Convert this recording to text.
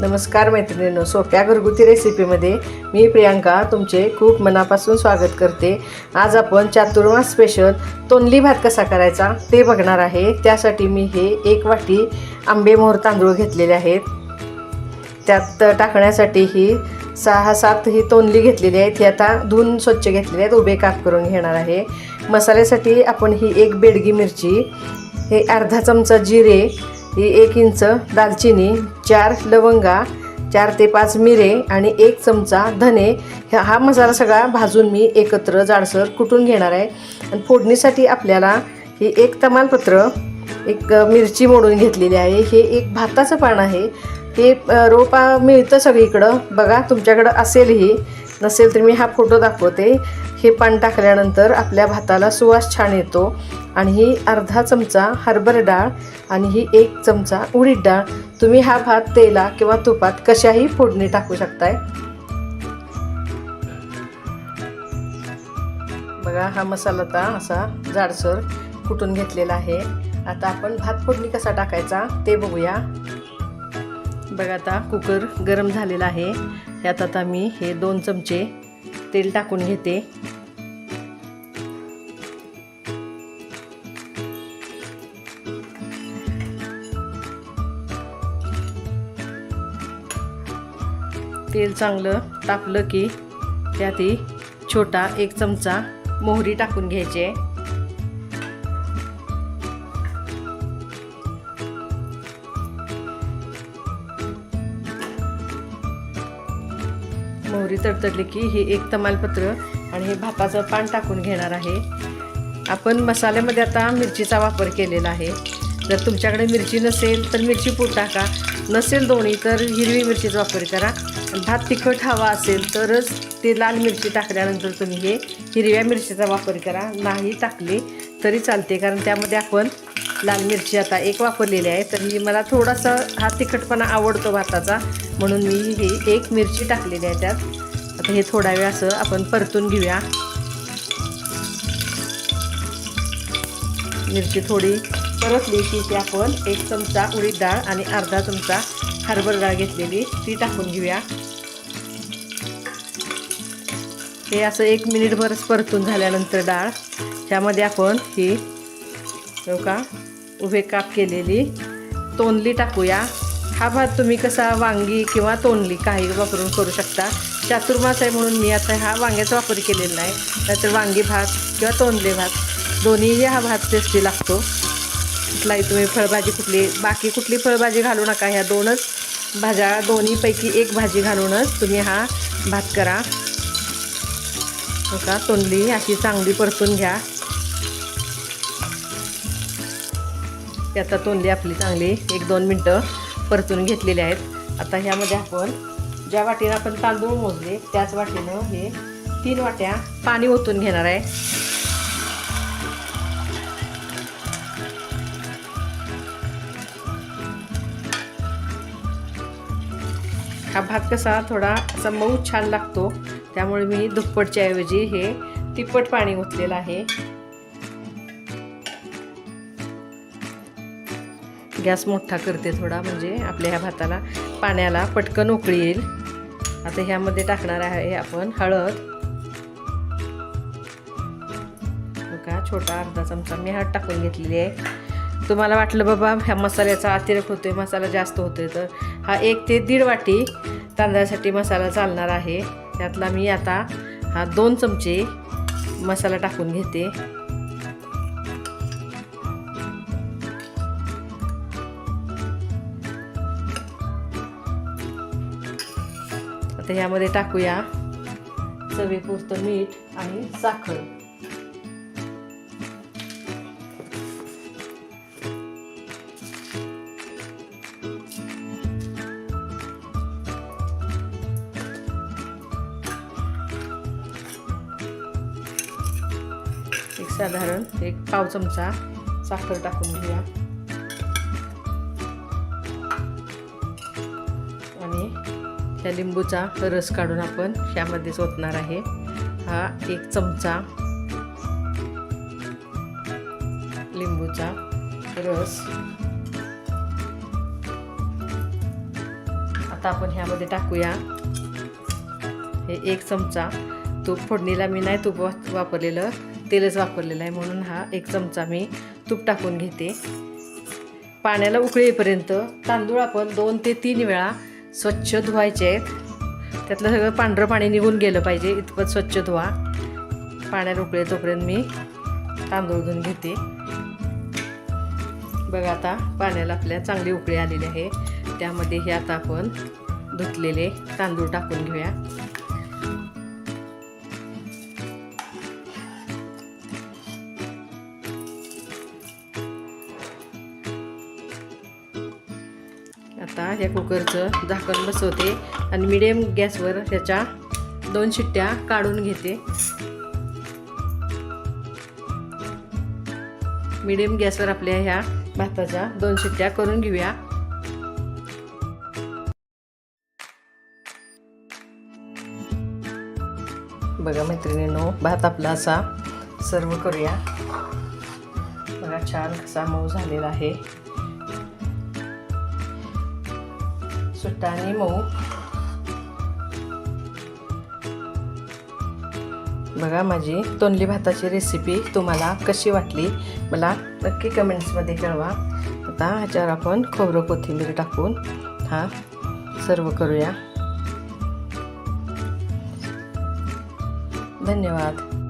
नमस्कार मैत्रिणींनो सोप्या घरगुती रेसिपीमध्ये मी प्रियांका तुमचे खूप मनापासून स्वागत करते. आज आपण चातुर्मास स्पेशल तोंडली भात कसा करायचा ते बघणार आहे. त्यासाठी मी हे एक वाटी आंबे मोहर तांदूळ घेतलेले आहेत. त्यात टाकण्यासाठी ही सहा सात ही तोंडली घेतलेली आहेत. ही आता धुवून स्वच्छ घेतलेली आहेत. उभे काप करून घेणार आहे. मसाल्यासाठी आपण ही एक बेडगी मिरची हे अर्धा चमचा जिरे ही एक इंच दालचिनी चार लवंगा चार ते पाच मिरे आणि एक चमचा धने. ह्या- हा मसाला सगळा भाजून मी एकत्र जाडसर कुटून घेणार आहे. आणि फोडणीसाठी आपल्याला ही एक तमालपत्र एक मिरची मोडून घेतलेली आहे. हे एक भाताचं पान आहे. हे रोपा मिळतं सगळीकडं. बघा तुमच्याकडं असेलही. नसेल तर मी हा फोटो दाखवते. हे पान टाकल्यानंतर आपल्या भाताला सुवास छान येतो. आणि ही अर्धा चमचा हरभर डाळ आणि ही एक चमचा उडीद डाळ. तुम्ही हा भात तेला किंवा तुपात कशाही फोडणी टाकू शकताय. बघा हा मसाला आता असा जाडसर कुटून घेतलेला आहे. आता आपण भात फोडणी कसा टाकायचा ते बघूया. बघा आता कुकर गरम झालेला आहे. यात आता मी हे दोन चमचे तेल टाकून घेते. तेल चांगलं तापलं की त्यात छोटा एक चमचा मोहरी टाकून घ्यायची. आहे मोहरी तडतडली की हे एक तमालपत्र आणि हे भाताचं पान टाकून घेणार आहे. आपण मसाल्यामध्ये आता मिरचीचा वापर केलेला आहे. जर तुमच्याकडे मिरची नसेल तर मिरची पूड टाका. नसेल दोन्ही तर हिरवी मिरचीचा वापर करा. भात तिखट हवा असेल तरच ते लाल मिरची टाकल्यानंतर तुम्ही हे हिरव्या मिरचीचा वापर करा. नाही टाकली तरी चालते कारण त्यामध्ये आपण लाल मिरची आता एक वापरलेली आहे तर ही मला थोडासा हा तिखटपणा आवडतो भाताचा म्हणून मी ही एक मिरची टाकलेली आहे त्यात. आता हे थोडा वेळ असं आपण परतून घेऊया. मिरची थोडी परतली की ती आपण एक चमचा उडीद डाळ आणि अर्धा चमचा हरभर डाळ घेतलेली ती टाकून घेऊया. हे असं एक मिनिटभरच परतून झाल्यानंतर डाळ त्यामध्ये आपण ही का उभे काप केलेली. तोंडली टाकूया. हा भात तुम्ही कसा वांगी किंवा तोंडली काही वापरून करू शकता. चातुर्मास आहे म्हणून मी आता हा वांग्याचा वापर केलेला नाही. नाहीतर वांगी भात किंवा तोंडले भात. दोन्हीही हा भात टेस्टी लागतो. कुठलाही तुम्ही फळभाजी कुठली बाकी कुठली फळभाजी घालू नका. ह्या दोनच भाज्या दोन्हीपैकी एक भाजी घालूनच तुम्ही हा भात करा. हो का तोंडली अशी चांगली परतून घ्या. ती आता तोंडली आपली चांगली. एक दोन मिनटं परतून घेतलेली आहेत. आता ह्यामध्ये आपण ज्या वाटीनं आपण तांदूळ मोजले त्याच वाटीनं हे तीन वाट्या पाणी ओतून घेणार आहे. हा भात कसा थोडा असा मऊ छान लागतो. त्यामुळे मी दुप्पटच्या ऐवजी हे तिप्पट पाणी ओतलेलं आहे. गॅस मोठा करते थोडा म्हणजे आपल्या ह्या भाताला पाण्याला पटकन उकळी येईल. आता ह्यामध्ये टाकणार आहे आपण हळद. हो का छोटा अर्धा चमचा. मी हळद टाकून घेतलेली आहे. तुम्हाला वाटलं बाबा ह्या मसाल्याचा अतिरेक होतोय मसाला जास्त होतोय तर हा एक ते दीड वाटी तांदळासाठी मसाला चालणार आहे. त्यातला मी आता हा दोन चमचे मसाला टाकून घेते. आता ह्यामध्ये टाकूया चवीपुरतं मीठ आणि साखर. एक साधारण एक पाव चमचा साखर टाकून घेऊया. त्या लिंबूचा रस काढून आपण ह्यामध्येच ओतणार आहे. हा एक चमचा लिंबूचा रस. आता आपण ह्यामध्ये टाकूया. हे एक चमचा. तूप फोडणीला मी नाही तूप वा- वापरलेलं तेलच वापरलेलं आहे म्हणून हा एक चमचा मी तूप टाकून घेते. पाण्याला उकळी येईपर्यंत तांदूळ आपण दोन ते तीन वेळा स्वच्छ धुवायचे आहेत. त्यातलं सगळं पांढरं पाणी निघून गेलं पाहिजे इतपत स्वच्छ धुवा. पाण्यात उकळे तोपर्यंत मी तांदूळ धुवून घेते. बघा आता पाण्याला आपल्या चांगली उकळी आलेली आहे. त्यामध्ये हे आता आपण धुतलेले तांदूळ टाकून घेऊया. आता या कुकरचं झाकण बसवते आणि मिडियम गॅसवर ह्याच्या दोन शिट्ट्या काढून घेते. मिडियम गॅसवर आपल्या ह्या भाताच्या दोन शिट्ट्या करून घेऊया. बघा मैत्रिणींनो भात आपला असा सर्व करूया. बघा छान कसा मऊ झालेला आहे. सुट्टा मऊ. बघा माझी तोंडली भाताची रेसिपी तुम्हाला कशी वाटली मला नक्की कमेंट्समध्ये कळवा. आता ह्याच्यावर आपण खोबरं कोथिंबीर टाकून हा सर्व करूया. धन्यवाद.